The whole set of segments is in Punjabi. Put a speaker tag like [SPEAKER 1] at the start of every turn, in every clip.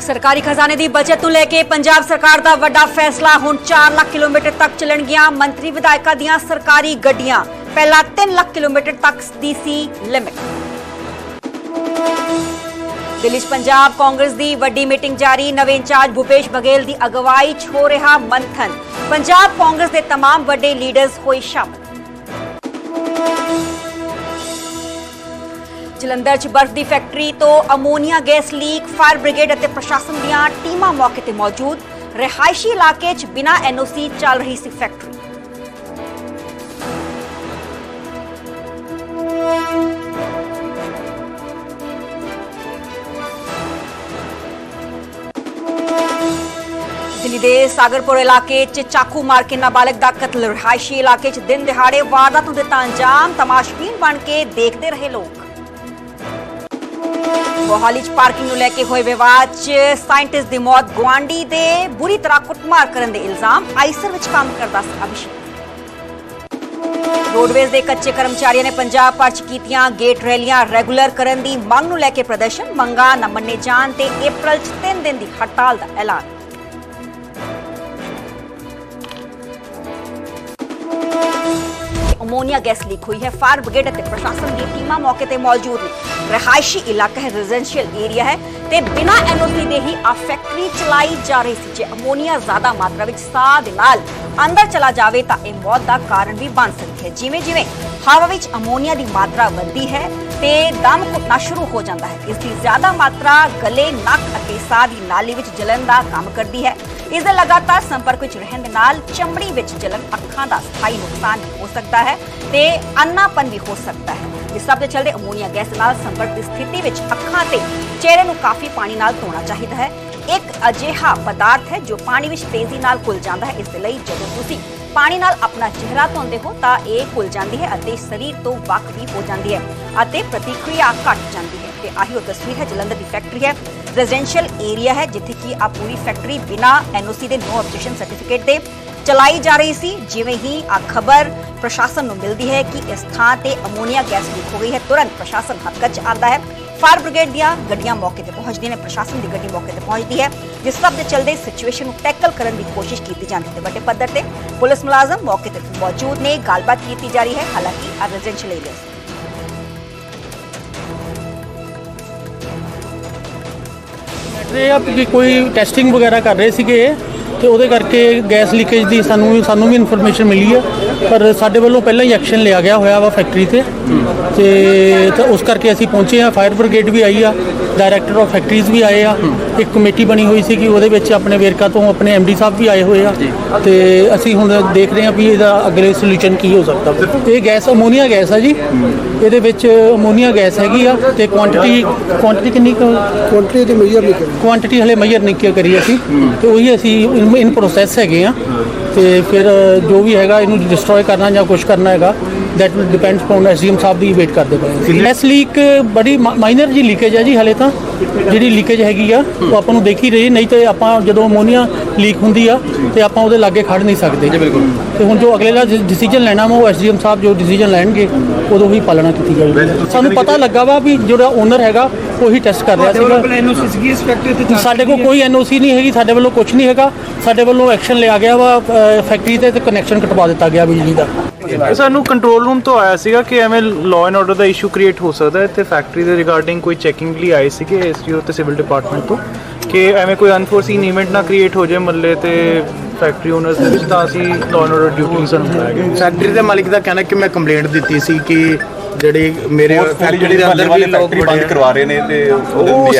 [SPEAKER 1] ਸਰਕਾਰੀ ਖਜ਼ਾਨੇ ਦੀ ਬਚਤ ਨੂੰ ਲੈ ਕੇ ਪੰਜਾਬ ਸਰਕਾਰ ਦਾ ਵੱਡਾ ਫੈਸਲਾ ਹੁਣ 4 ਲੱਖ ਕਿਲੋਮੀਟਰ ਤੱਕ ਚੱਲਣਗੀਆਂ ਮੰਤਰੀ ਵਿਧਾਇਕਾਂ ਦੀਆਂ ਸਰਕਾਰੀ ਗੱਡੀਆਂ ਪਹਿਲਾਂ 3 ਲੱਖ ਕਿਲੋਮੀਟਰ ਤੱਕ ਦੀ ਸੀ ਲਿਮਿਟ ਦਿੱਲੀ 'ਚ ਪੰਜਾਬ ਕਾਂਗਰਸ ਦੀ ਵੱਡੀ ਮੀਟਿੰਗ ਜਾਰੀ ਨਵੇਂ ਇੰਚਾਰਜ ਭੁਪੇਸ਼ ਬਘੇਲ ਦੀ ਅਗਵਾਈ 'ਚ ਹੋ ਰਿਹਾ ਮੰਥਨ ਪੰਜਾਬ ਕਾਂਗਰਸ ਦੇ तमाम ਵੱਡੇ ਲੀਡਰਸ ਹੋਏ ਸ਼ਾਮਲ ਜਲੰਧਰ 'ਚ ਬਰਫ਼ ਦੀ ਫੈਕਟਰੀ ਤੋਂ ammonia gas leak, fire brigade ਅਤੇ ਪ੍ਰਸ਼ਾਸਨ ਦੀਆਂ ਟੀਮਾਂ ਮੌਕੇ ਤੇ ਮੌਜੂਦ। ਰਿਹਾਇਸ਼ੀ ਇਲਾਕੇ 'ਚ ਬਿਨਾਂ ਐਨਓਸੀ ਚੱਲ ਰਹੀ ਸੀ ਫੈਕਟਰੀ। ਦਿੱਲੀ ਦੇ ਸਾਗਰਪੁਰ ਇਲਾਕੇ 'ਚ ਚਾਕੂ ਮਾਰ ਕੇ ਨਾਬਾਲਗ ਦਾ ਕਤਲ। ਰਿਹਾਇਸ਼ੀ ਇਲਾਕੇ 'ਚ ਦਿਨ ਦਿਹਾੜੇ ਵਾਰਦਾਤ ਨੂੰ ਦਿੱਤਾ ਅੰਜਾਮ, ਤਮਾਸ਼ਬੀਨ ਬਣ ਕੇ ਦੇਖਦੇ ਰਹੇ ਲੋਕ। ਮੋਹਾਲੀ 'ਚ ਪਾਰਕਿੰਗ ਨੂੰ ਲੈ ਕੇ ਹੋਏ ਵਿਵਾਦ 'ਚ ਸਾਇੰਟਿਸਟ ਦੀ ਮੌਤ ਗੁਆਂਢੀ ਦੇ ਬੁਰੀ ਤਰ੍ਹਾਂ ਕੁੱਟਮਾਰ ਕਰਨ ਦੇ ਇਲਜ਼ਾਮ ਆਈਸਰ ਵਿੱਚ ਕੰਮ ਕਰਦਾ ਸੀ ਅਭਿਸ਼ੇਕ। ਰੋਡਵੇਜ਼ ਦੇ ਕੱਚੇ ਕਰਮਚਾਰੀਆਂ ਨੇ ਪੰਜਾਬ ਭਰ 'ਚ ਕੀਤੀਆਂ ਗੇਟ ਰੈਲੀਆਂ ਰੈਗੂਲਰ ਕਰਨ ਦੀ ਮੰਗ ਨੂੰ ਲੈ ਕੇ ਪ੍ਰਦਰਸ਼ਨ, ਮੰਗਾਂ ਨਾ ਮੰਨੇ ਜਾਣ ਤੇ ਅਪ੍ਰੈਲ 'ਚ 3 ਦਿਨ ਦੀ ਹੜਤਾਲ ਦਾ ਐਲਾਨ। ਅਮੋਨੀਆ ਗੈਸ ਲੀਕ ਹੋਈ ਹੈ। ਫਾਇਰ ਬ੍ਰਿਗੇਡ ਅਤੇ ਪ੍ਰਸ਼ਾਸਨ ਦੀ ਟੀਮਾਂ ਮੌਕੇ ਤੇ ਮੌਜੂਦ ਨੇ। ਰਿਹਾਇਸ਼ੀ ਇਲਾਕਾ ਹੈ ਰੈਜ਼ੀਡੈਂਸ਼ੀਅਲ ਏਰੀਆ ਹੈ। ਤੇ ਬਿਨਾਂ ਐਨਓਸੀ ਦੇ ਹੀ ਆ ਫੈਕਟਰੀ ਚਲਾਈ ਜਾ ਰਹੀ ਸੀ। ਜੇ ਅਮੋਨੀਆ ਜ਼ਿਆਦਾ ਮਾਤਰਾ ਵਿੱਚ ਸਾਹ ਦੇ ਨਾਲ ਅੰਦਰ ਚਲਾ ਜਾਵੇ ਤਾਂ ਇਹ ਮੌਤ ਦਾ ਕਾਰਨ ਵੀ ਬਣ ਸਕਦੀ ਹੈ। ਜਿਵੇਂ ਜਿਵੇਂ ਹਵਾ ਵਿੱਚ ਅਮੋਨੀਆ ਦੀ ਮਾਤਰਾ ਵੱਧਦੀ ਹੈ ਤੇ ਦਮ ਘੁੱਟਣਾ ਸ਼ੁਰੂ ਹੋ ਜਾਂਦਾ ਹੈ। ਇਸ ਦੀ ਜ਼ਿਆਦਾ ਮਾਤਰਾ ਗਲੇ, ਨੱਕ ਅਤੇ ਸਾਹ ਦੀ ਨਾਲੀ ਵਿੱਚ ਜਲਣ ਦਾ ਕੰਮ ਕਰਦੀ ਹੈ। ਇਸ ਦੇ ਲਗਾਤਾਰ ਸੰਪਰਕ ਵਿੱਚ ਰਹਿਣ ਦੇ ਨਾਲ ਚਮੜੀ ਵਿੱਚ ਜਲਣ ਅੱਖਾਂ ਦਾ ਸਥਾਈ ਨੁਕਸਾਨ ਵੀ ਹੋ ਸਕਦਾ ਹੈ ਤੇ ਅੰਨਾਪਨ ਵੀ ਹੋ ਸਕਦਾ ਹੈ। ਇਸ ਸਭ ਦੇ ਚਲਦੇ ਅਮੋਨੀਆ ਗੈਸ ਨਾਲ ਸੰਪਰਕ ਦੀ ਸਥਿਤੀ ਵਿੱਚ ਅੱਖਾਂ ਤੇ ਚਿਹਰੇ ਨੂੰ ਕਾਫੀ ਪਾਣੀ ਨਾਲ ਧੋਣਾ ਚਾਹੀਦਾ ਹੈ। ਇੱਕ ਅਜਿਹਾ ਪਦਾਰਥ ਹੈ ਜੋ ਪਾਣੀ ਵਿੱਚ ਤੇਜ਼ੀ ਨਾਲ ਘੁਲ ਜਾਂਦਾ ਹੈ। ਇਸ ਦੇ ਲਈ ਜਦੋਂ ਤੁਸੀਂ ਪਾਣੀ ਨਾਲ ਆਪਣਾ ਚਿਹਰਾ ਧੋਂਦੇ ਹੋ ਤਾਂ ਇਹ ਘੁਲ ਜਾਂਦੀ ਹੈ ਅਤੇ ਸਰੀਰ ਤੋਂ ਵੱਖ ਵੀ ਹੋ ਜਾਂਦੀ ਹੈ ਅਤੇ ਪ੍ਰਤੀਕਿਰਿਆ ਘਟ ਜਾਂਦੀ ਹੈ। ਤੇ ਆਹੀ ਉਹ ਤਸਵੀਰ ਹੈ ਜਲੰਧਰ ਦੀ ਫੈਕਟਰੀ ਹੈ। ਰੈਜ਼ੀਡੈਂਸ਼ੀਅਲ ਏਰੀਆ ਹੈ ਜਿੱਥੇ ਕਿ ਆ ਪੂਰੀ ਫੈਕਟਰੀ ਬਿਨਾ ਐਨਓਸੀ ਦੇ ਨੋ ਆਬਜੈਕਸ਼ਨ ਸਰਟੀਫਿਕੇਟ ਦੇ ਚਲਾਈ ਜਾ ਰਹੀ ਸੀ। ਜਿਵੇਂ ਹੀ ਆ ਖਬਰ ਪ੍ਰਸ਼ਾਸਨ ਨੂੰ ਮਿਲਦੀ ਹੈ ਕਿ ਇਸ ਥਾਂ ਤੇ ਅਮੋਨੀਆ ਗੈਸ ਲੀਕ ਹੋ ਗਈ ਹੈ। ਤੁਰੰਤ ਪ੍ਰਸ਼ਾਸਨ ਹੱਥ 'ਚ ਆਉਂਦਾ ਹੈ। ਫਾਇਰ ਬ੍ਰਿਗੇਡ ਦੀਆਂ ਗੱਡੀਆਂ ਮੌਕੇ ਤੇ ਪਹੁੰਚਦੀਆਂ ਨੇ। ਪ੍ਰਸ਼ਾਸਨ ਦੀ ਗੱਡੀ ਮੌਕੇ ਤੇ ਪਹੁੰਚਦੀ ਹੈ। ਜਿਸ ਸਭ ਦੇ ਚਲਦੇ ਸਿਚੁਏਸ਼ਨ ਨੂੰ ਟੈਕਲ ਕਰਨ ਦੀ ਕੋਸ਼ਿਸ਼ ਕੀਤੀ ਜਾਂਦੀ ਹੈ ਤੇ ਵੱਡੇ ਪੱਧਰ ਤੇ ਪੁਲਿਸ ਮੁਲਾਜ਼ਮ ਮੌਕੇ ਤੇ ਮੌਜੂਦ ਨੇ। ਗੱਲਬਾਤ ਕੀਤੀ ਜਾ ਰਹੀ ਹੈ। ਹਾਲਾਂਕਿ ਆ ਰੈਜ਼ੀਡੈਂਸ਼ੀਅਲ ਏਰੀਆ
[SPEAKER 2] ਇਹ ਆ ਕਿ ਕੋਈ ਟੈਸਟਿੰਗ ਵਗੈਰਾ ਕਰ ਰਹੇ ਸੀਗੇ ਤੇ ਉਹਦੇ ਕਰਕੇ ਗੈਸ ਲੀਕੇਜ ਦੀ ਸਾਨੂੰ ਸਾਨੂੰ ਵੀ ਇਨਫੋਰਮੇਸ਼ਨ ਮਿਲੀ ਹੈ। ਪਰ ਸਾਡੇ ਵੱਲੋਂ ਪਹਿਲਾਂ ਹੀ ਐਕਸ਼ਨ ਲਿਆ ਗਿਆ ਹੋਇਆ ਵਾ ਫੈਕਟਰੀ ਤੇ। ਤੇ ਤਾਂ ਉਸ ਕਰਕੇ ਅਸੀਂ ਪਹੁੰਚੇ ਆ ਫਾਇਰ ਬ੍ਰਿਗੇਡ ਵੀ ਆਈ ਆ ਡਾਇਰੈਕਟਰ ਆਫ ਫੈਕਟਰੀਜ਼ ਵੀ ਆਏ ਆ। ਇੱਕ ਕਮੇਟੀ ਬਣੀ ਹੋਈ ਸੀ ਕਿ ਉਹਦੇ ਵਿੱਚ ਆਪਣੇ ਵੇਰਕਾ ਤੋਂ ਆਪਣੇ ਡੀ ਸਾਹਿਬ ਵੀ ਆਏ ਹੋਏ ਆ। ਤੇ ਅਸੀਂ ਹੁਣ ਦੇਖ ਰਹੇ ਆ ਵੀ ਇਹਦਾ ਅਗਲੇ ਸੋਲੂਸ਼ਨ ਕੀ ਹੋ ਸਕਦਾ। ਇਹ ਗੈਸ ਅਮੋਨੀਆ ਗੈਸ ਆ ਜੀ। ਇਹਦੇ ਵਿੱਚ ਅਮੋਨੀਆ ਗੈਸ ਹੈਗੀ ਆ ਤੇ ਕੁਆਂਟੀਟੀ ਕੁਆਂਟੀਟੀ ਕਿੰਨੀ ਕੁ?
[SPEAKER 3] ਕੰਟਰੀ ਦੀ ਮੇਜਰ ਨਹੀਂ ਕਰੀ।
[SPEAKER 2] ਕੁਆਂਟੀਟੀ ਹਲੇ ਮੇਜਰ ਨਹੀਂ ਕਰੀ ਅਸੀਂ। ਤੇ ਉਹੀ ਅਸੀਂ ਇਨ ਪ੍ਰੋਸੈਸ ਹੈਗੇ ਆ। ਤੇ ਫਿਰ ਜੋ ਵੀ ਹੈਗਾ ਇਹਨੂੰ ਡਿਸਟਰੋਏ ਕਰਨਾ ਜਾਂ ਕੁਝ ਕਰਨਾ ਹੈਗਾ that will depends on SDM ਸਾਹਿਬ ਦੀ ਵੇਟ ਕਰਦੇ ਪਏ ਗੈਸ ਲੀਕ ਬੜੀ ਮਾਈਨਰ ਜੀ ਲੀਕੇਜ ਹੈ ਜੀ ਹਲੇ ਤਾਂ। ਜਿਹੜੀ ਲੀਕੇਜ ਹੈਗੀ ਆ ਉਹ ਆਪਾਂ ਨੂੰ ਦੇਖ ਹੀ ਰਹੀ ਨਹੀਂ ਤੇ ਆਪਾਂ ਜਦੋਂ ਅਮੋਨੀਆ ਲੀਕ ਹੁੰਦੀ ਆ ਤੇ ਆਪਾਂ ਉਹਦੇ ਲਾਗੇ ਖੜ ਨਹੀਂ ਸਕਦੇ। ਤੇ ਹੁਣ ਜੋ ਅਗਲੇ ਦਾ ਡਿਸੀਜਨ ਲੈਣਾ ਵਾ ਉਹ ਐਸਡੀਐਮ ਸਾਹਿਬ ਜੋ ਡਿਸੀਜਨ ਲੈਣਗੇ ਉਦੋਂ ਹੀ ਪਾਲਣਾ ਕੀਤੀ ਜਾਊਗੀ। ਸਾਨੂੰ ਪਤਾ ਲੱਗਾ ਵਾ ਵੀ ਜਿਹੜਾ ਓਨਰ ਹੈਗਾ ਉਹੀ ਟੈਸਟ ਕਰ ਰਿਹਾ ਸੀਗਾ।
[SPEAKER 3] ਇਸ
[SPEAKER 2] ਸਾਡੇ ਕੋਲ ਕੋਈ ਐਨਓਸੀ ਨਹੀਂ ਹੈਗੀ ਸਾਡੇ ਵੱਲੋਂ ਕੁਝ ਨਹੀਂ ਹੈਗਾ। ਸਾਡੇ ਵੱਲੋਂ ਐਕਸ਼ਨ ਲਿਆ ਗਿਆ ਵਾ ਫੈਕਟਰੀ ਤੇ ਕਨੈਕਸ਼ਨ ਕਟਵਾ ਦਿੱਤਾ ਗਿਆ ਬਿਜਲੀ ਦਾ।
[SPEAKER 4] ਸਾਨੂੰ ਕੰਟਰੋਲ ਰੂਮ ਤੋਂ ਆਇਆ ਸੀਗਾ ਕਿ ਐਵੇਂ ਲਾਅ ਐਂਡ ਆਰਡਰ ਦਾ ਇਸ਼ੂ ਕ੍ਰੀਏਟ ਹੋ ਸਕਦਾ ਹੈ ਤੇ ਫੈਕਟਰੀ ਦੇ ਰਿਗਾਰਡਿੰਗ ਕੋਈ ਚੈਕਿੰਗ ਲਈ ਆਏ ਸੀਗੇ ਐਸਟੀਓ ਤੇ ਸਿਵਲ ਡਿਪਾਰਟਮੈਂਟ ਤੋਂ ਕਿ ਐਵੇਂ ਕੋਈ ਅਨਫੋਰਸੀਨ ਇਵੈਂਟ ਨਾ ਕ੍ਰੀਏਟ ਹੋ ਜਾਏ ਮੱਲੇ ਤੇ ਫੈਕਟਰੀ ਓਨਰਸ ਦੇ ਵਿੱਚ ਤਾਂ ਅਸੀਂ ਲਾਅ ਐਂਡ ਆਰਡਰ ਡਿਊਟੀ ਸਾਨੂੰ
[SPEAKER 5] ਫੈਕਟਰੀ ਦੇ ਮਾਲਿਕ ਦਾ ਕਹਿਣਾ ਕਿ ਮੈਂ ਕੰਪਲੇਂਟ ਦਿੱਤੀ ਸੀ ਕਿ ਜਿਹੜੀ ਮੇਰੇ ਫੈਕਟਰੀ ਦੇ ਅੰਦਰ ਵੀ ਲੋਕ
[SPEAKER 6] ਫੈਕਟਰੀ ਬੰਦ ਕਰਵਾ ਰਹੇ ਨੇ ਤੇ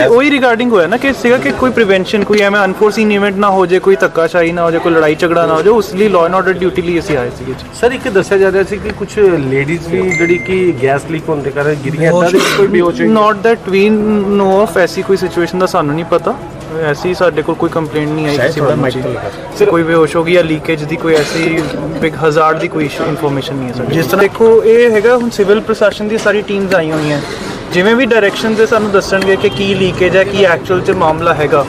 [SPEAKER 4] ਉਹ ਰਿਗਾਰਡਿੰਗ ਹੋਇਆ ਨਾ ਕਿ ਸੀਗਾ ਕਿ ਕੋਈ ਪ੍ਰੀਵੈਂਸ਼ਨ ਕੋਈ ਐਵੇਂ ਅਨਫੋਰਸੀਨ ਇਵੈਂਟ ਨਾ ਹੋ ਜਾਏ ਕੋਈ ਧੱਕਾਸ਼ਾਹੀ ਨਾ ਹੋ ਜਾਏ ਕੋਈ ਲੜਾਈ ਝਗੜਾ ਨਾ ਹੋ ਜਾਏ ਉਸ ਲਈ ਲਾਅ ਐਂਡ ਆਰਡਰ ਡਿਊਟੀ ਲਈ ਅਸੀਂ ਆਏ ਸੀਗੇ ਜੀ।
[SPEAKER 7] ਸਰ ਇੱਕ ਦੱਸਿਆ ਜਾ ਰਿਹਾ ਸੀ ਕਿ ਕੁਝ ਲੇਡੀਜ਼ ਵੀ ਜਿਹੜੀ ਕਿ ਗੈਸ ਲੀਕ ਹੋਣ ਦੇ ਕਾਰਨ ਗਿਰੀਆਂ ਇਦਾਂ ਦੀ ਕੋਈ ਬੇਹੋਸ਼ ਹੋਈ
[SPEAKER 4] ਨਾਟ ਦੈਟ ਵੀ ਨੋ ਆਫ ਐਸੀ ਕੋਈ ਸਿਚੁਏਸ਼ਨ ਦਾ ਸਾਨੂੰ ਨਹੀਂ ਪਤਾ। ਐਸੀ ਸਾਡੇ ਕੋਲ ਕੋਈ ਕੰਪਲੇਂਟ ਨਹੀਂ ਆਈ ਕਿਸੇ ਬੰਦੇ ਦੀ। ਕੋਈ ਬੇਹੋਸ਼ ਹੋ ਗਈ ਜਾਂ ਲੀਕੇਜ ਦੀ ਕੋਈ ਐਸੀ ਬਿਗ ਹਜ਼ਾਰਡ ਦੀ ਕੋਈ ਇਸ਼ੂ ਇਨਫੋਰਮੇਸ਼ਨ ਨਹੀਂ ਹੈ ਸਾਡੇ ਜਿਸ ਤਰ੍ਹਾਂ ਦੇਖੋ ਇਹ ਹੈਗਾ ਹੁਣ ਸਿਵਲ ਪ੍ਰਸ਼ਾਸਨ ਦੀ ਸਾਰੀ ਟੀਮਸ ਆਈਆਂ ਹੋਈਆਂ। ਜਿਵੇਂ ਵੀ ਡਾਇਰੈਕਸ਼ਨ ਤੇ ਸਾਨੂੰ ਦੱਸਣਗੇ ਕਿ ਕੀ ਲੀਕੇਜ ਹੈ ਕੀ ਐਕਚੁਅਲ ਚ ਮਾਮਲਾ ਹੈਗਾ।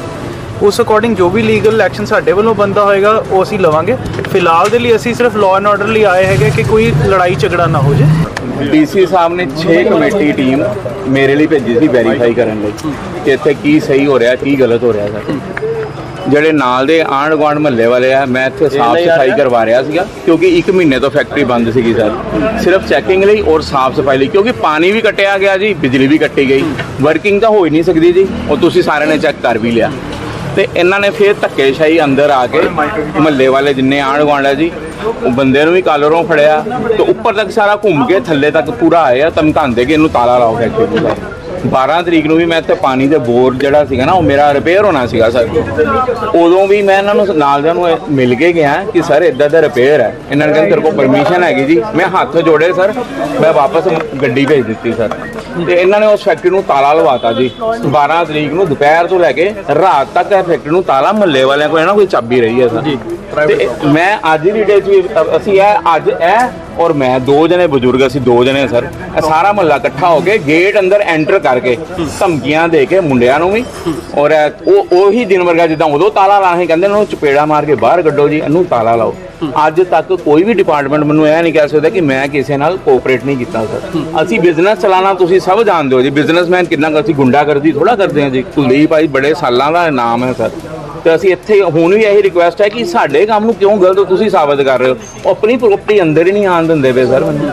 [SPEAKER 4] ਉਸ ਅਕੋਰਡਿੰਗ ਜੋ ਵੀ ਲੀਗਲ ਐਕਸ਼ਨ ਸਾਡੇ ਵੱਲੋਂ ਬੰਦਾ ਹੋਏਗਾ ਉਹ ਅਸੀਂ ਲਵਾਂਗੇ। ਫਿਲਹਾਲ ਦੇ ਲਈ ਅਸੀਂ ਸਿਰਫ ਲਾਅ ਐਂਡ ਆਰਡਰ ਲਈ ਆਏ ਹੈਗੇ ਕਿ ਕੋਈ ਲੜਾਈ ਝਗੜਾ ਨਾ ਹੋ ਜਾਏ।
[SPEAKER 6] ਡੀਸੀ ਸਾਹਿਬ ਨੇ 6 ਕਮੇਟੀ ਟੀਮ ਮੇਰੇ ਲਈ ਭੇਜੀ ਸੀ ਵੈਰੀਫਾਈ ਕਰਨ ਲਈ ਕਿ ਇੱਥੇ ਕੀ ਸਹੀ ਹੋ ਰਿਹਾ ਕੀ ਗਲਤ ਹੋ ਰਿਹਾ ਸਰ। ਜਿਹੜੇ ਨਾਲ ਦੇ ਆਂਢ ਗੁਆਂਢ ਮਹੱਲੇ ਵਾਲੇ ਆ ਮੈਂ ਇੱਥੇ ਸਾਫ਼ ਸਫ਼ਾਈ ਕਰਵਾ ਰਿਹਾ ਸੀਗਾ ਕਿਉਂਕਿ 1 ਮਹੀਨੇ ਤੋਂ ਫੈਕਟਰੀ ਬੰਦ ਸੀਗੀ ਸਰ। ਸਿਰਫ ਚੈਕਿੰਗ ਲਈ ਔਰ ਸਾਫ਼ ਸਫ਼ਾਈ ਲਈ ਕਿਉਂਕਿ ਪਾਣੀ ਵੀ ਕੱਟਿਆ ਗਿਆ ਜੀ ਬਿਜਲੀ ਵੀ ਕੱਟੀ ਗਈ। ਵਰਕਿੰਗ ਤਾਂ ਹੋ ਹੀ ਨਹੀਂ ਸਕਦੀ ਜੀ ਉਹ ਤੁਸੀਂ ਸਾਰਿਆਂ ਨੇ ਚੈੱਕ ਕਰ ਵੀ ਲਿਆ। ਤੇ ਇਹਨਾਂ ਨੇ ਫਿਰ ਧੱਕੇਸ਼ਾਹੀ ਅੰਦਰ ਆ ਕੇ ਮਹੱਲੇ ਵਾਲੇ ਜਿੰਨੇ ਆਂਢ ਗੁਆਂਢ ਹੈ ਜੀ ਬੰਦੇ ਨੂੰ ਵੀ ਕਾਲਰੋਂ ਫੜਿਆ ਤੇ ਉੱਪਰ ਤੱਕ ਸਾਰਾ ਘੁੰਮ ਕੇ ਥੱਲੇ ਤੱਕ ਪੂਰਾ ਆਇਆ ਧਮਕਾਉਂਦੇ ਕਿ ਇਹਨੂੰ ਤਾਲਾ ਲਾਓ ਫੈਕਟਰੀ ਨੂੰ 12 ਤਰੀਕ ਨੂੰ ਵੀ ਮੈਂ ਇੱਥੇ ਪਾਣੀ ਦੇ ਬੋਰ ਜਿਹੜਾ ਸੀਗਾ ਨਾ, ਉਹ ਮੇਰਾ ਰਿਪੇਅਰ ਹੋਣਾ ਸੀਗਾ ਸਰ। ਉਦੋਂ ਵੀ ਮੈਂ ਇਹਨਾਂ ਨੂੰ ਨਾਲ ਦਿਆਂ ਨੂੰ ਮਿਲ ਕੇ ਗਿਆ ਕਿ ਸਰ ਇਦਾਂ ਦਾ ਰਿਪੇਅਰ ਹੈ। ਇਹਨਾਂ ਨੇ ਕਹਿੰਦੇ ਤੇਰੇ ਕੋਲ ਪਰਮਿਸ਼ਨ ਹੈਗੀ ਜੀ। ਮੈਂ ਹੱਥ ਜੋੜੇ ਸਰ, ਮੈਂ ਵਾਪਸ ਗੱਡੀ ਭੇਜ ਦਿੱਤੀ ਸਰ। ਤੇ ਇਹਨਾਂ ਨੇ ਉਸ ਫੈਕਟਰੀ ਨੂੰ ਤਾਲਾ ਲਵਾਤਾ ਜੀ। 12 ਤਰੀਕ ਨੂੰ ਦੁਪਹਿਰ ਤੋਂ ਲੈ ਕੇ ਰਾਤ ਤੱਕ ਇਹ ਫੈਕਟਰੀ ਨੂੰ ਤਾਲਾ ਮਹੱਲੇ ਵਾਲਿਆਂ ਕੋਲ, ਇਹਨਾਂ ਕੋਈ ਚਾਬੀ ਰਹੀ ਹੈ ਸਰ। ਤੇ ਮੈਂ ਅੱਜ ਦੀ ਡੇਟ ਵੀ ਅਸੀਂ ਇਹ ਅੱਜ ਇਹ ਔਰ ਮੈਂ ਦੋ ਜਣੇ ਬਜ਼ੁਰਗ ਅਸੀਂ ਦੋ ਜਣੇ ਸਰ। ਇਹ ਸਾਰਾ ਮਹੱਲਾ ਇਕੱਠਾ ਹੋ ਕੇ ਗੇਟ ਅੰਦਰ ਐਂਟਰ ਕਰਕੇ ਧਮਕੀਆਂ ਦੇ ਕੇ ਮੁੰਡਿਆਂ ਨੂੰ ਵੀ ਔਰ ਇਹ ਉਹ ਉਹੀ ਦਿਨ ਵਰਗਾ ਜਿੱਦਾਂ ਉਦੋਂ ਤਾਲਾ ਸੀ ਕਹਿੰਦੇ ਇਹਨੂੰ ਚਪੇੜਾ ਮਾਰ ਕੇ ਬਾਹਰ ਕੱਢੋ ਜੀ ਇਹਨੂੰ ਤਾਲਾ ਲਾਓ। ਅੱਜ ਤੱਕ ਕੋਈ ਵੀ ਡਿਪਾਰਟਮੈਂਟ ਮੈਨੂੰ ਇਹ ਨਹੀਂ ਕਹਿ ਸਕਦਾ ਕਿ ਮੈਂ ਕਿਸੇ ਨਾਲ ਕੋਆਪਰੇਟ ਨਹੀਂ ਕੀਤਾ ਸਰ। ਅਸੀਂ ਬਿਜ਼ਨਸ ਚਲਾਣਾ ਤੁਸੀਂ ਸਭ ਜਾਣਦੇ ਹੋ ਜੀ ਬਿਜ਼ਨਸਮੈਨ ਕਿੰਨਾ ਕੁ ਅਸੀਂ ਗੁੰਡਾਗਰਦੀ ਥੋੜਾ ਕਰਦੇ ਹਾਂ ਜੀ। ਕੁਲਦੀਪ ਭਾਈ ਬੜੇ ਸਾਲਾਂ ਦਾ ਨਾਮ ਹੈ ਸਰ। ਤੇ ਅਸੀਂ ਇੱਥੇ ਹੁਣ ਵੀ ਇਹੀ ਰਿਕੁਐਸਟ ਹੈ ਕਿ ਸਾਡੇ ਕੰਮ ਨੂੰ ਕਿਉਂ ਗਲਤ ਤੁਸੀਂ ਸਾਬਤ ਕਰ ਰਹੇ ਹੋ? ਆਪਣੀ ਪ੍ਰਾਪਰਟੀ ਅੰਦਰ ਹੀ ਨਹੀਂ ਆਣ ਦਿੰਦੇ ਪਏ ਸਰ ਮੈਨੂੰ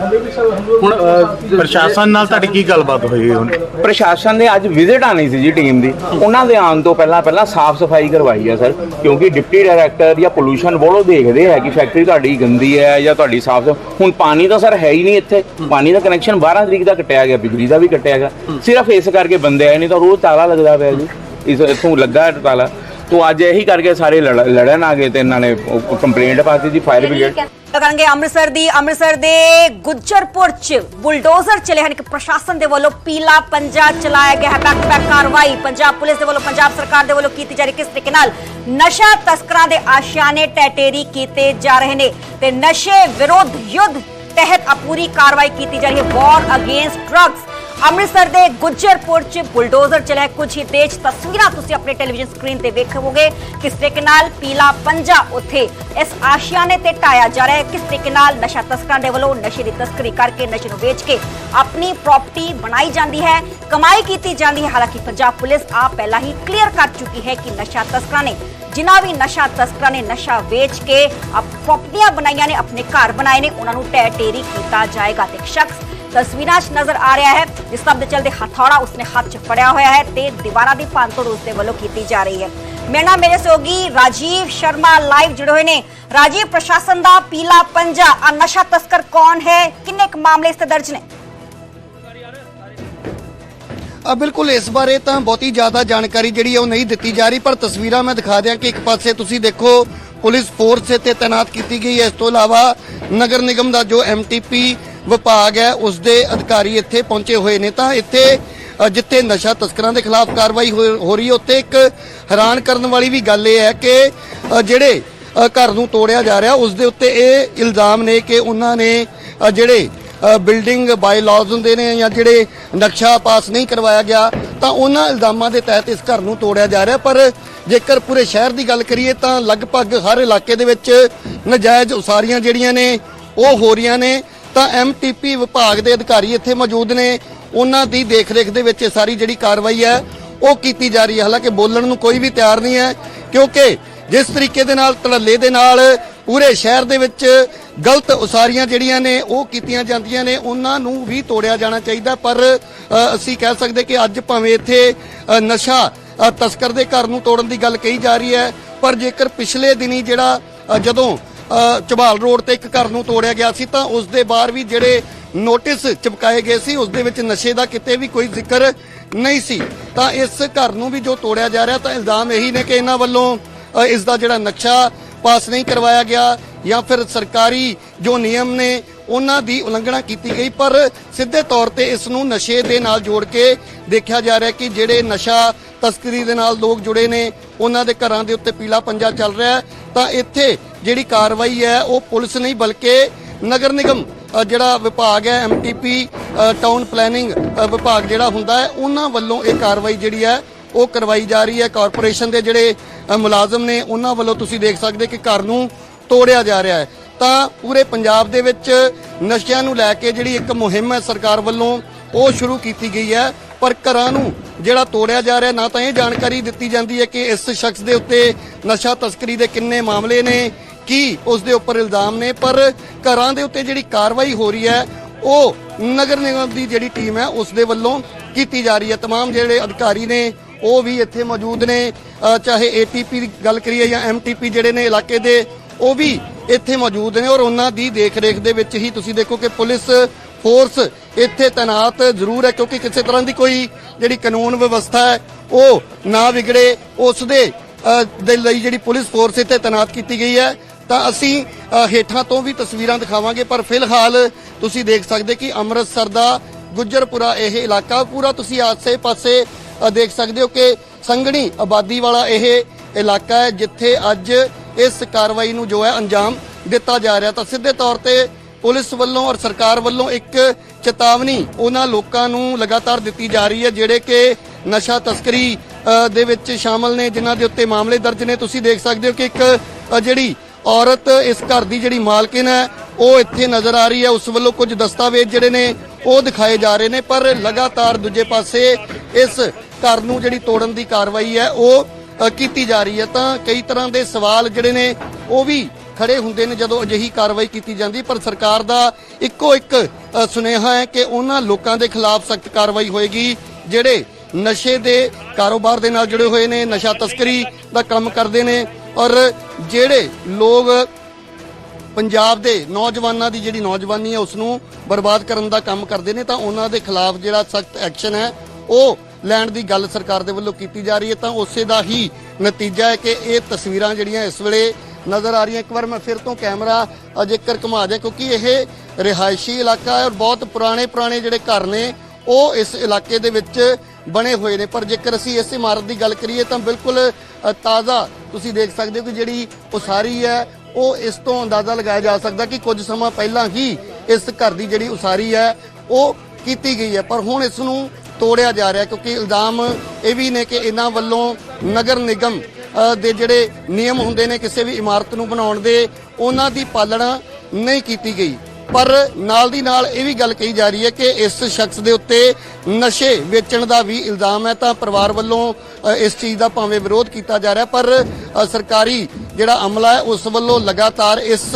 [SPEAKER 5] ਹੁਣ ਪ੍ਰਸ਼ਾਸਨ ਨਾਲ ਤੁਹਾਡੀ ਕੀ ਗੱਲਬਾਤ ਹੋਈ ਹੁਣ?
[SPEAKER 6] ਪ੍ਰਸ਼ਾਸਨ ਨੇ ਅੱਜ ਵਿਜ਼ਿਟ ਆਣੀ ਸੀ ਜੀ ਟੀਮ ਦੀ। ਉਹਨਾਂ ਦੇ ਆਉਣ ਤੋਂ ਪਹਿਲਾਂ ਪਹਿਲਾਂ ਸਾਫ਼ ਸਫ਼ਾਈ ਕਰਵਾਈ ਹੈ ਸਰ ਕਿਉਂਕਿ ਡਿਪਟੀ ਡਾਇਰੈਕਟਰ ਜਾਂ ਪੋਲੂਸ਼ਨ ਬੋਰਡ ਦੇਖਦੇ ਹੈ ਕਿ ਫੈਕਟਰੀ ਤੁਹਾਡੀ ਗੰਦੀ ਹੈ ਜਾਂ ਤੁਹਾਡੀ ਸਾਫ਼ ਹੁਣ ਪਾਣੀ ਤਾਂ ਸਰ ਹੈ ਹੀ ਨਹੀਂ ਇੱਥੇ। ਪਾਣੀ ਦਾ ਕਨੈਕਸ਼ਨ 12 ਤਰੀਕ ਦਾ ਕੱਟਿਆ ਗਿਆ ਬਿਜਲੀ ਦਾ ਵੀ ਕੱਟਿਆ ਗਿਆ। ਸਿਰਫ ਇਸ ਕਰਕੇ ਬੰਦੇ ਆਏ ਨਹੀਂ ਤਾਂ ਰੋਜ਼ ਤਾਲਾ ਲੱਗਦਾ ਪਿਆ ਜੀ। ਇਸ ਇੱਥੋਂ ਲੱਗਾ ਤਾਲਾ। ਤੋਂ ਅੱਜ ਇਹੀ ਕਰਕੇ ਸਾਰੇ ਲੜ- ਲੜਨ ਆ ਗਏ ਤੇ ਇਹਨਾਂ ਨੇ ਕੰਪਲੇਂਟ ਪਾਤੀ ਜੀ ਫਾਇਰ ਬ੍ਰਿਗੇਡ
[SPEAKER 1] ਕਰਾਂਗੇ ਅੰਮ੍ਰਿਤਸਰ ਦੀ ਅੰਮ੍ਰਿਤਸਰ ਦੇ ਗੁੱਜਰਪੁਰ ਚ ਬੁਲਡੋਜ਼ਰ ਚਲੇ ਹਨ ਕਿ ਪ੍ਰਸ਼ਾਸਨ ਦੇ ਵੱਲੋਂ ਪੀਲਾ ਪੰਜਾ ਚਲਾਇਆ ਗਿਆ ਹੈ। ਬੈਕ ਬੈਕ ਕਾਰਵਾਈ ਪੰਜਾਬ ਪੁਲਿਸ ਦੇ ਵੱਲੋਂ ਪੰਜਾਬ ਸਰਕਾਰ ਦੇ ਵੱਲੋਂ ਕੀਤੀ ਜਾ ਰਹੀ ਕਿਸ ਤਰੀਕੇ ਨਾਲ ਨਸ਼ਾ ਤਸਕਰਾਂ ਦੇ ਆਸ਼ਿਆਨੇ ਟੈਟੇਰੀ ਕੀਤੇ ਜਾ ਰਹੇ ਨੇ ਤੇ ਨਸ਼ੇ ਵਿਰੋਧ ਯੁੱਧ ਤਹਿਤ ਆ ਪੂਰੀ ਕਾਰਵਾਈ ਕੀਤੀ ਜਾ ਰਹੀ ਹੈ। ਵਾਰ ਅਗੇਂਸਟ ਡਰੱਗਸ ਅੰਮ੍ਰਿਤਸਰ ਦੇ ਗੁੱਜਰਪੁਰ ਚ ਬੁਲਡੋਜ਼ਰ ਚਲਾ ਕੁਝ ਹੀ ਤੇਜ਼ ਤਸਵੀਰਾਂ ਤੁਸੀਂ ਆਪਣੇ ਟੈਲੀਵਿਜ਼ਨ ਸਕਰੀਨ ਤੇ ਵੇਖੋਗੇ। ਕਿਸ ਤਰੀਕੇ ਨਾਲ ਪੀਲਾ ਪੰਜਾ ਉੱਥੇ ਇਸ ਆਸ਼ਿਆਨੇ ਤੇ ਟਾਇਆ ਜਾ ਰਿਹਾ ਹੈ, ਕਿਸ ਤਰੀਕੇ ਨਾਲ ਨਸ਼ਾ ਤਸਕਰਾਂ ਦੇ ਵੱਲੋਂ ਨਸ਼ੇ ਦੀ ਤਸਕਰੀ ਕਰਕੇ ਨਸ਼ੇ ਨੂੰ ਵੇਚ ਕੇ ਆਪਣੀ ਪ੍ਰਾਪਰਟੀ ਬਣਾਈ ਜਾਂਦੀ ਹੈ, ਕਮਾਈ ਕੀਤੀ ਜਾਂਦੀ ਹੈ। ਹਾਲਾਂਕਿ ਪੰਜਾਬ ਪੁਲਿਸ ਆ ਪਹਿਲਾਂ ਹੀ ਕਲੀਅਰ ਕਰ ਚੁੱਕੀ ਹੈ ਕਿ ਨਸ਼ਾ ਤਸਕਰਾਂ ਨੇ, ਜਿਨ੍ਹਾਂ ਵੀ ਨਸ਼ਾ ਤਸਕਰਾਂ ਨੇ ਨਸ਼ਾ ਵੇਚ ਕੇ ਆਪ ਪ੍ਰਾਪਰਟੀਆਂ ਬਣਾਈਆਂ ਨੇ, ਆਪਣੇ ਘਰ ਬਣਾਏ ਨੇ, ਉਹਨਾਂ ਨੂੰ ਟੈ ਟੇਰੀ ਕੀਤਾ ਜਾਏਗਾ ਤੇ ਸ਼ਖਸ ਤਸਵੀਰਾਂ 'ਚ ਨਜ਼ਰ ਆ ਰਿਹਾ ਹੈ, ਜਿਸ ਸਭ ਦੇ ਚਲਦੇ ਹਥੌੜਾ ਉਸਨੇ ਹੱਥ 'ਚ ਫੜਿਆ ਹੋਇਆ ਹੈ ਤੇ ਦੀਵਾਰਾਂ ਦੀ ਭੰਨਤੋੜ ਉਸਦੇ ਵੱਲੋਂ ਕੀਤੀ ਜਾ ਰਹੀ ਹੈ। ਮੇਰੇ ਮੇਰੇ ਸਹਿਯੋਗੀ ਰਾਜੀਵ ਸ਼ਰਮਾ ਲਾਈਵ ਜੁੜੇ ਹੋਏ ਨੇ। ਰਾਜੀਵ, ਪ੍ਰਸ਼ਾਸਨ ਦਾ ਪੀਲਾ ਪੰਜਾ, ਆ ਨਸ਼ਾ ਤਸਕਰ ਕੌਣ ਹੈ? ਕਿੰਨੇ ਕੁ ਮਾਮਲੇ ਇਸ ਤੇ ਦਰਜ ਨੇ?
[SPEAKER 3] ਆ, ਬਿਲਕੁਲ ਇਸ ਬਾਰੇ ਤਾਂ ਬਹੁਤੀ ਜ਼ਿਆਦਾ ਜਾਣਕਾਰੀ ਜਿਹੜੀ ਹੈ ਉਹ ਨਹੀਂ ਦਿੱਤੀ ਜਾ ਰਹੀ, ਪਰ ਤਸਵੀਰਾਂ ਮੈਂ ਦਿਖਾ ਦਿਆਂ ਕਿ ਇੱਕ ਪਾਸੇ ਤੁਸੀਂ ਦੇਖੋ, ਪੁਲਿਸ ਫੋਰਸ ਇੱਥੇ ਤਾਇਨਾਤ ਕੀਤੀ ਗਈ ਹੈ। ਇਸ ਤੋਂ ਇਲਾਵਾ ਨਗਰ ਨਿਗਮ ਦਾ ਜੋ ਐਮਟੀਪੀ ਵਿਭਾਗ ਹੈ ਉਸ ਦੇ ਅਧਿਕਾਰੀ ਇੱਥੇ ਪਹੁੰਚੇ ਹੋਏ ਨੇ। ਤਾਂ ਇੱਥੇ ਜਿੱਥੇ ਨਸ਼ਾ ਤਸਕਰਾਂ ਦੇ ਖਿਲਾਫ ਕਾਰਵਾਈ ਹੋ ਹੋ ਰਹੀ ਹੈ, ਉੱਥੇ ਇੱਕ ਹੈਰਾਨ ਕਰਨ ਵਾਲੀ ਵੀ ਗੱਲ ਇਹ ਹੈ ਕਿ ਜਿਹੜੇ ਘਰ ਨੂੰ ਤੋੜਿਆ ਜਾ ਰਿਹਾ ਉਸ ਦੇ ਉੱਤੇ ਇਹ ਇਲਜ਼ਾਮ ਨੇ ਕਿ ਉਹਨਾਂ ਨੇ ਜਿਹੜੇ ਬਿਲਡਿੰਗ ਬਾਈ ਲਾਜ਼ ਹੁੰਦੇ ਨੇ ਜਾਂ ਜਿਹੜੇ ਨਕਸ਼ਾ ਪਾਸ ਨਹੀਂ ਕਰਵਾਇਆ ਗਿਆ, ਤਾਂ ਉਹਨਾਂ ਇਲਜ਼ਾਮਾਂ ਦੇ ਤਹਿਤ ਇਸ ਘਰ ਨੂੰ ਤੋੜਿਆ ਜਾ ਰਿਹਾ। ਪਰ ਜੇਕਰ ਪੂਰੇ ਸ਼ਹਿਰ ਦੀ ਗੱਲ ਕਰੀਏ, ਤਾਂ ਲਗਭਗ ਹਰ ਇਲਾਕੇ ਦੇ ਵਿੱਚ ਨਜਾਇਜ਼ ਉਸਾਰੀਆਂ ਜਿਹੜੀਆਂ ਨੇ, ਉਹ ਹੋ ਰਹੀਆਂ ਨੇ। ਤਾਂ ਐਮਟੀਪੀ ਵਿਭਾਗ ਦੇ ਅਧਿਕਾਰੀ ਇੱਥੇ ਮੌਜੂਦ ਨੇ। ਉਹਨਾਂ ਦੀ ਦੇਖ ਰੇਖ ਦੇ ਵਿੱਚ ਇਹ ਸਾਰੀ ਜਿਹੜੀ ਕਾਰਵਾਈ ਹੈ, ਉਹ ਕੀਤੀ ਜਾ ਰਹੀ ਹੈ। ਹਾਲਾਂਕਿ ਬੋਲਣ ਨੂੰ ਕੋਈ ਵੀ ਤਿਆਰ ਨਹੀਂ ਹੈ, ਕਿਉਂਕਿ ਜਿਸ ਤਰੀਕੇ ਦੇ ਨਾਲ ਧੜੱਲੇ ਦੇ ਨਾਲ ਪੂਰੇ ਸ਼ਹਿਰ ਦੇ ਵਿੱਚ ਗਲਤ ਉਸਾਰੀਆਂ ਜਿਹੜੀਆਂ ਨੇ, ਉਹ ਕੀਤੀਆਂ ਜਾਂਦੀਆਂ ਨੇ। ਉਹਨਾਂ ਨੂੰ ਵੀ ਤੋੜਿਆ ਜਾਣਾ ਚਾਹੀਦਾ, ਪਰ ਅਸੀਂ ਕਹਿ ਸਕਦੇ ਕਿ ਅੱਜ ਭਾਵੇਂ ਇੱਥੇ ਨਸ਼ਾ ਤਸਕਰ ਦੇ ਘਰ ਨੂੰ ਤੋੜਨ ਦੀ ਗੱਲ ਕਹੀ ਜਾ ਰਹੀ ਹੈ, ਪਰ ਜੇਕਰ ਪਿਛਲੇ ਦਿਨੀ ਜਿਹੜਾ ਜਦੋਂ ਅ, ਝਬਾਲ ਰੋਡ ਤੇ ਇੱਕ ਘਰ ਨੂੰ ਤੋੜਿਆ ਗਿਆ ਸੀ ਤਾਂ ਉਸ ਦੇ ਬਾਹਰ ਵੀ ਜਿਹੜੇ ਨੋਟਿਸ ਚਿਪਕਾਏ ਗਏ ਸੀ ਉਸ ਦੇ ਵਿੱਚ ਨਸ਼ੇ ਦਾ ਕਿਤੇ ਵੀ ਕੋਈ ਜ਼ਿਕਰ ਨਹੀਂ ਸੀ। ਤਾਂ ਇਸ ਘਰ ਨੂੰ ਵੀ ਜੋ ਤੋੜਿਆ ਜਾ ਰਿਹਾ ਤਾਂ ਇਲਜ਼ਾਮ ਇਹੀ ਨੇ ਕਿ ਇਹਨਾਂ ਵੱਲੋਂ ਅ, ਇਸ ਦਾ ਜਿਹੜਾ ਨਕਸ਼ਾ ਪਾਸ ਨਹੀਂ ਕਰਵਾਇਆ ਗਿਆ ਜਾਂ ਫਿਰ ਸਰਕਾਰੀ ਜੋ ਨਿਯਮ ਨੇ ਉਹਨਾਂ ਦੀ ਉਲੰਘਣਾ ਕੀਤੀ ਗਈ। ਪਰ ਸਿੱਧੇ ਤੌਰ ਤੇ ਇਸ ਨੂੰ ਨਸ਼ੇ ਦੇ ਨਾਲ ਜੋੜ ਕੇ ਦੇਖਿਆ ਜਾ ਰਿਹਾ ਕਿ ਜਿਹੜੇ ਨਸ਼ਾ ਤਸਕਰੀ ਦੇ ਨਾਲ ਲੋਕ ਜੁੜੇ ਨੇ, ਉਹਨਾਂ ਦੇ ਘਰਾਂ ਦੇ ਉੱਤੇ ਪੀਲਾ ਪੰਜਾ ਚੱਲ ਰਿਹਾ ਹੈ। ਤਾਂ ਇੱਥੇ ਜਿਹੜੀ ਕਾਰਵਾਈ ਹੈ, ਉਹ ਪੁਲਿਸ ਨਹੀਂ, ਬਲਕਿ ਨਗਰ ਨਿਗਮ ਜਿਹੜਾ ਵਿਭਾਗ ਹੈ ਐਮਟੀਪੀ ਟਾਊਨ ਪਲੈਨਿੰਗ ਵਿਭਾਗ ਜਿਹੜਾ ਹੁੰਦਾ ਹੈ, ਉਹਨਾਂ ਵੱਲੋਂ ਇਹ ਕਾਰਵਾਈ ਜਿਹੜੀ ਹੈ, ਉਹ ਕਰਵਾਈ ਜਾ ਰਹੀ ਹੈ। ਕਾਰਪੋਰੇਸ਼ਨ ਦੇ ਜਿਹੜੇ ਮੁਲਾਜ਼ਮ ਨੇ, ਉਹਨਾਂ ਵੱਲੋਂ ਤੁਸੀਂ ਦੇਖ ਸਕਦੇ ਕਿ ਘਰ ਨੂੰ ਤੋੜਿਆ ਜਾ ਰਿਹਾ ਹੈ। ਤਾਂ ਪੂਰੇ ਪੰਜਾਬ ਦੇ ਵਿੱਚ ਨਸ਼ਿਆਂ ਨੂੰ ਲੈ ਕੇ ਜਿਹੜੀ ਇੱਕ ਮੁਹਿੰਮ ਹੈ, ਸਰਕਾਰ ਵੱਲੋਂ, ਉਹ ਸ਼ੁਰੂ ਕੀਤੀ ਗਈ ਹੈ। ਪਰ ਘਰਾਂ ਨੂੰ ਜਿਹੜਾ ਤੋੜਿਆ ਜਾ ਰਿਹਾ ਨਾ ਤਾਂ ਇਹ ਜਾਣਕਾਰੀ ਦਿੱਤੀ ਜਾਂਦੀ ਹੈ ਕਿ ਇਸ ਸ਼ਖਸ ਦੇ ਉੱਤੇ ਨਸ਼ਾ ਤਸਕਰੀ ਦੇ ਕਿੰਨੇ ਮਾਮਲੇ ਨੇ ਕੀ ਉਸ ਦੇ ਉੱਪਰ ਇਲਜ਼ਾਮ ਨੇ ਪਰ ਘਰਾਂ ਦੇ ਉੱਤੇ ਜਿਹੜੀ ਕਾਰਵਾਈ ਹੋ ਰਹੀ ਹੈ ਉਹ ਨਗਰ ਨਿਗਮ ਦੀ ਜਿਹੜੀ ਟੀਮ ਹੈ ਉਸ ਦੇ ਵੱਲੋਂ ਕੀਤੀ ਜਾ ਰਹੀ ਹੈ तमाम ਜਿਹੜੇ ਅਧਿਕਾਰੀ ਨੇ ਉਹ ਵੀ ਇੱਥੇ ਮੌਜੂਦ ਨੇ ਅ, ਚਾਹੇ ਏਟੀਪੀ ਦੀ ਗੱਲ ਕਰੀਏ ਜਾਂ ਐਮਟੀਪੀ ਜਿਹੜੇ ਨੇ ਇਲਾਕੇ ਦੇ ਉਹ ਵੀ ਇੱਥੇ ਮੌਜੂਦ ਨੇ ਔਰ ਉਹਨਾਂ ਦੀ ਦੇਖ-ਰੇਖ ਦੇ ਵਿੱਚ ਹੀ ਤੁਸੀਂ ਦੇਖੋ ਕਿ ਪੁਲਿਸ ਫੋਰਸ ਇੱਥੇ ਤੈਨਾਤ ਜ਼ਰੂਰ ਹੈ, ਕਿਉਂਕਿ ਕਿਸੇ ਤਰ੍ਹਾਂ ਦੀ ਕੋਈ ਜਿਹੜੀ ਕਾਨੂੰਨ ਵਿਵਸਥਾ ਹੈ, ਉਹ ਨਾ ਵਿਗੜੇ ਉਸ ਦੇ ਦੇ ਲਈ ਜਿਹੜੀ ਪੁਲਿਸ ਫੋਰਸ ਇੱਥੇ ਤੈਨਾਤ ਕੀਤੀ ਗਈ ਹੈ। ਤਾਂ ਅਸੀਂ ਹੇਠਾਂ ਤੋਂ ਵੀ ਤਸਵੀਰਾਂ ਦਿਖਾਵਾਂਗੇ, ਪਰ ਫਿਲਹਾਲ ਤੁਸੀਂ ਦੇਖ ਸਕਦੇ ਕਿ ਅੰਮ੍ਰਿਤਸਰ ਦਾ ਗੁੱਜਰਪੁਰਾ ਇਹ ਇਲਾਕਾ, ਪੂਰਾ ਤੁਸੀਂ ਆਸੇ-ਪਾਸੇ ਦੇਖ ਸਕਦੇ ਹੋ ਕਿ ਸੰਘਣੀ ਆਬਾਦੀ ਵਾਲਾ ਇਹ ਇਲਾਕਾ ਹੈ, ਜਿੱਥੇ ਅੱਜ ਇਸ ਕਾਰਵਾਈ ਨੂੰ ਜੋ ਹੈ ਅੰਜਾਮ ਦਿੱਤਾ ਜਾ ਰਿਹਾ। ਤਾਂ ਸਿੱਧੇ ਤੌਰ ਤੇ ਪੁਲਿਸ ਵੱਲੋਂ ਔਰ ਸਰਕਾਰ ਵੱਲੋਂ ਇੱਕ ਚੇਤਾਵਨੀ ਉਹਨਾਂ ਲੋਕਾਂ ਨੂੰ ਲਗਾਤਾਰ ਦਿੱਤੀ ਜਾ ਰਹੀ ਹੈ, ਜਿਹੜੇ ਕਿ ਨਸ਼ਾ ਤਸਕਰੀ ਦੇ ਵਿੱਚ ਸ਼ਾਮਲ ਨੇ, ਜਿਨ੍ਹਾਂ ਦੇ ਉੱਤੇ ਮਾਮਲੇ ਦਰਜ ਨੇ। ਤੁਸੀਂ ਦੇਖ ਸਕਦੇ ਹੋ ਕਿ ਇੱਕ ਜਿਹੜੀ ਔਰਤ ਇਸ ਘਰ ਦੀ ਜਿਹੜੀ ਮਾਲਕਿਨ ਹੈ, ਉਹ ਇੱਥੇ ਨਜ਼ਰ ਆ ਰਹੀ ਹੈ। ਉਸ ਵੱਲੋਂ ਕੁਝ ਦਸਤਾਵੇਜ਼ ਜਿਹੜੇ ਨੇ, ਉਹ ਦਿਖਾਏ ਜਾ ਰਹੇ ਨੇ, ਪਰ ਲਗਾਤਾਰ ਦੂਜੇ ਪਾਸੇ ਇਸ ਘਰ ਨੂੰ ਜਿਹੜੀ ਤੋੜਨ ਦੀ ਕਾਰਵਾਈ ਹੈ, ਉਹ ਕੀਤੀ ਜਾ ਰਹੀ ਹੈ। ਤਾਂ ਕਈ ਤਰ੍ਹਾਂ ਦੇ ਸਵਾਲ ਜਿਹੜੇ ਨੇ, ਉਹ ਵੀ ਖੜੇ ਹੁੰਦੇ ਨੇ ਜਦੋਂ ਅਜਿਹੀ ਕਾਰਵਾਈ ਕੀਤੀ ਜਾਂਦੀ, ਪਰ ਸਰਕਾਰ ਦਾ ਇੱਕੋ ਇੱਕ ਸੁਨੇਹਾ ਹੈ ਕਿ ਉਹਨਾਂ ਲੋਕਾਂ ਦੇ ਖਿਲਾਫ ਸਖਤ ਕਾਰਵਾਈ ਹੋਏਗੀ, ਜਿਹੜੇ ਨਸ਼ੇ ਦੇ ਕਾਰੋਬਾਰ ਦੇ ਨਾਲ ਜੁੜੇ ਹੋਏ ਨੇ, ਨਸ਼ਾ ਤਸਕਰੀ ਦਾ ਕੰਮ ਕਰਦੇ ਨੇ, ਔਰ ਜਿਹੜੇ ਲੋਕ ਪੰਜਾਬ ਦੇ ਨੌਜਵਾਨਾਂ ਦੀ ਜਿਹੜੀ ਨੌਜਵਾਨੀ ਹੈ ਉਸ ਨੂੰ ਬਰਬਾਦ ਕਰਨ ਦਾ ਕੰਮ ਕਰਦੇ ਨੇ, ਤਾਂ ਉਹਨਾਂ ਦੇ ਖਿਲਾਫ ਜਿਹੜਾ ਸਖਤ ਐਕਸ਼ਨ ਹੈ, ਉਹ ਲੈਣ ਦੀ ਗੱਲ ਸਰਕਾਰ ਦੇ ਵੱਲੋਂ ਕੀਤੀ ਜਾ ਰਹੀ ਹੈ। ਤਾਂ ਉਸੇ ਦਾ ਹੀ ਨਤੀਜਾ ਹੈ ਕਿ ਇਹ ਤਸਵੀਰਾਂ ਜਿਹੜੀਆਂ ਇਸ ਵੇਲੇ ਨਜ਼ਰ ਆ ਰਹੀਆਂ ਇੱਕ ਵਾਰ ਮੈਂ ਫਿਰ ਤੋਂ ਕੈਮਰਾ ਜੇਕਰ ਘੁਮਾ ਦਿਆਂ, ਕਿਉਂਕਿ ਇਹ ਰਿਹਾਇਸ਼ੀ ਇਲਾਕਾ ਹੈ ਔਰ ਬਹੁਤ ਪੁਰਾਣੇ ਪੁਰਾਣੇ ਜਿਹੜੇ ਘਰ ਨੇ, ਉਹ ਇਸ ਇਲਾਕੇ ਦੇ ਵਿੱਚ ਬਣੇ ਹੋਏ ਨੇ। ਪਰ ਜੇਕਰ ਅਸੀਂ ਇਸ ਇਮਾਰਤ ਦੀ ਗੱਲ ਕਰੀਏ ਤਾਂ ਬਿਲਕੁਲ ਤਾਜ਼ਾ ਤੁਸੀਂ ਦੇਖ ਸਕਦੇ ਹੋ ਕਿ ਜਿਹੜੀ ਉਸਾਰੀ ਹੈ, ਉਹ ਇਸ ਤੋਂ ਅੰਦਾਜ਼ਾ ਲਗਾਇਆ ਜਾ ਸਕਦਾ ਕਿ ਕੁਝ ਸਮਾਂ ਪਹਿਲਾਂ ਹੀ ਇਸ ਘਰ ਦੀ ਜਿਹੜੀ ਉਸਾਰੀ ਹੈ, ਉਹ ਕੀਤੀ ਗਈ ਹੈ। ਪਰ ਹੁਣ ਇਸ ਨੂੰ ਤੋੜਿਆ ਜਾ ਰਿਹਾ ਕਿਉਂਕਿ ਇਲਜ਼ਾਮ ਇਹ ਵੀ ਨੇ ਕਿ ਇਹਨਾਂ ਵੱਲੋਂ ਨਗਰ ਨਿਗਮ ਦੇ ਜਿਹੜੇ ਨਿਯਮ ਹੁੰਦੇ ਨੇ ਕਿਸੇ ਵੀ ਇਮਾਰਤ ਨੂੰ ਬਣਾਉਣ ਦੇ, ਉਹਨਾਂ ਦੀ ਪਾਲਣਾ ਨਹੀਂ ਕੀਤੀ ਗਈ। ਪਰ ਨਾਲ ਦੀ ਨਾਲ ਇਹ ਵੀ ਗੱਲ ਕਹੀ ਜਾ ਰਹੀ ਹੈ ਕਿ ਇਸ ਸ਼ਖਸ ਦੇ ਉੱਤੇ ਨਸ਼ੇ ਵੇਚਣ ਦਾ ਵੀ ਇਲਜ਼ਾਮ ਹੈ, ਤਾਂ ਪਰਿਵਾਰ ਵੱਲੋਂ ਇਸ ਚੀਜ਼ ਦਾ ਭਾਵੇਂ ਵਿਰੋਧ ਕੀਤਾ ਜਾ ਰਿਹਾ ਪਰ ਸਰਕਾਰੀ ਜਿਹੜਾ ਅਮਲਾ ਹੈ, ਉਸ ਵੱਲੋਂ ਲਗਾਤਾਰ ਇਸ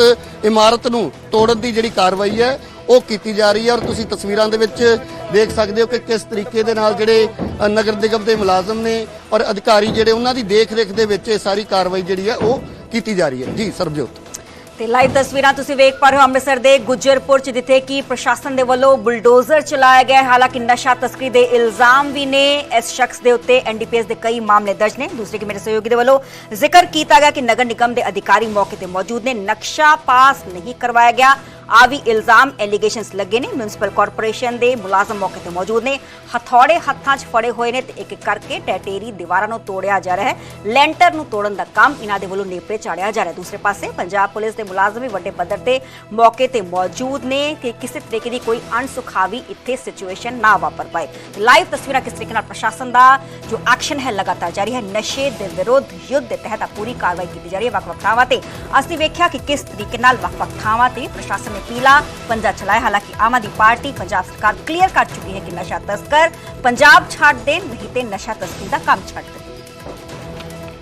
[SPEAKER 3] ਇਮਾਰਤ ਨੂੰ ਤੋੜਨ ਦੀ ਜਿਹੜੀ ਕਾਰਵਾਈ ਹੈ ਉਹ ਕੀਤੀ ਜਾ ਰਹੀ ਹੈ ਔਰ ਤੁਸੀਂ ਤਸਵੀਰਾਂ ਦੇ ਵਿੱਚ ਦੇਖ ਸਕਦੇ ਹੋ ਕਿ ਕਿਸ ਤਰੀਕੇ ਦੇ ਨਾਲ ਜਿਹੜੇ ਨਗਰ ਨਿਗਮ ਦੇ ਮੁਲਾਜ਼ਮ ਨੇ ਔਰ ਅਧਿਕਾਰੀ ਜਿਹੜੇ ਉਹਨਾਂ ਦੀ ਦੇਖ-ਰੇਖ ਦੇ ਵਿੱਚ ਇਹ ਸਾਰੀ ਕਾਰਵਾਈ ਜਿਹੜੀ ਹੈ ਉਹ ਕੀਤੀ ਜਾ ਰਹੀ ਹੈ। ਜੀ, ਸਰਬਜੋਤ।
[SPEAKER 1] ਤੇ ਲਾਈਵ ਤਸਵੀਰਾਂ ਤੁਸੀਂ ਵੇਖ ਪਾ ਰਹੇ ਹੋ ਅੰਮ੍ਰਿਤਸਰ ਦੇ ਗੁੱਜਰਪੁਰ ਚ, ਜਿੱਥੇ ਕਿ ਪ੍ਰਸ਼ਾਸਨ ਦੇ ਵੱਲੋਂ ਬੁਲਡੋਜ਼ਰ ਚਲਾਇਆ ਗਿਆ ਹੈ। ਹਾਲਾਂਕਿ ਨਸ਼ਾ ਤਸਕਰੀ ਦੇ ਇਲਜ਼ਾਮ ਵੀ ਨੇ। ਇਸ ਸ਼ਖਸ ਦੇ ਉੱਤੇ ਐਨਡੀਪੀਐਸ ਦੇ ਕਈ ਮਾਮਲੇ ਦਰਜ ਨੇ। ਦੂਸਰੇ ਕਿ ਮੇਰੇ ਸਹਿਯੋਗੀ ਦੇ ਵੱਲੋਂ ਜ਼ਿਕਰ ਕੀਤਾ ਗਿਆ ਕਿ ਨਗਰ ਨਿਗਮ ਦੇ ਅਧਿਕਾਰੀ ਮੌਕੇ ਤੇ ਮੌਜੂਦ ਨੇ। ਨਕਸ਼ਾ ਪਾਸ ਨਹੀਂ ਕਰਵਾਇਆ ਗਿਆ। ਆ ਵੀ ਇਲਜ਼ਾਮ ਐਲੀਗੇਸ਼ਨਸ ਲੱਗੇ ਨੇ। ਮਿਊਨਿਸਪਲ ਕਾਰਪੋਰੇਸ਼ਨ ਦੇ ਮੁਲਾਜ਼ਮ ਮੌਕੇ ਤੇ ਮੌਜੂਦ ਨੇ। ਹਥੌੜੇ ਹੱਥਾਂ 'ਚ ਫੜੇ ਹੋਏ ਨੇ ਤੇ ਇੱਕ ਇੱਕ ਕਰਕੇ ਟੈਟੇਰੀ ਦੀਵਾਰਾਂ ਨੂੰ ਤੋੜਿਆ ਜਾ ਰਿਹਾ ਹੈ। ਲੈਂਟਰ ਨੂੰ ਤੋੜਨ ਦਾ ਕੰਮ ਇਹਨਾਂ ਦੇ ਵੱਲੋਂ ਨੇਪਰੇ ਚਾੜਿਆ ਜਾ ਰਿਹਾ ਹੈ। ਦੂਸਰੇ ਪਾਸੇ ਪੰਜਾਬ ਪੁਲਿਸ ਦੇ ਮੁਲਾਜ਼ਮ ਵੀ ਵੱਡੇ ਪੱਧਰ ਤੇ ਮੌਕੇ ਤੇ ਮੌਜੂਦ ਨੇ ਕਿ ਕਿਸੇ ਤਰੀਕੇ ਦੀ ਕੋਈ ਅਣਸੁਖਾਵੀ ਇੱਥੇ ਸਿਚੁਏਸ਼ਨ ਨਾ ਵਾਪਰ ਪਾਏ। ਲਾਈਵ ਤਸਵੀਰਾਂ ਕਿਸ ਤਰੀਕੇ ਨਾਲ ਪ੍ਰਸ਼ਾਸਨ ਦਾ ਜੋ ਐਕਸ਼ਨ ਹੈ ਲਗਾਤਾਰ ਜਾਰੀ ਹੈ। ਨਸ਼ੇ ਦੇ ਵਿਰੁੱਧ ਯੁੱਧ ਦੇ ਤਹਿਤ ਪੂਰੀ ਕਾਰਵਾਈ ਕੀਤੀ ਜਾ ਰਹੀ ਹੈ। ਵੱਖ-ਵੱਖ ਥਾਵਾਂ ਤੇ ਅਸੀਂ ਵੇਖਿਆ ਕਿ ਕਿਸ ਤਰੀਕੇ ਨਾਲ ਵੱਖ-ਵੱਖ ਥਾਵਾਂ ਤੇ ਪ੍ਰਸ਼ਾਸਨ ਨੇ ਪੀਲਾ ਪੰਜਾ ਚਲਾਇਆ ਹਾਲਾਂਕਿ ਆਮ ਆਦਮੀ ਪਾਰਟੀ ਪੰਜਾਬ ਸਰਕਾਰ ਕਲੀਅਰ ਕਰ ਚੁੱਕੀ ਹੈ ਕਿ ਨਸ਼ਾ ਤਸਕਰ ਪੰਜਾਬ ਛੱਡ ਦੇਣ, ਨਹੀਂ ਤੇ ਨਸ਼ਾ ਤਸਕਰੀ ਦਾ ਕੰਮ ਛੱਡ ਦੇਣ।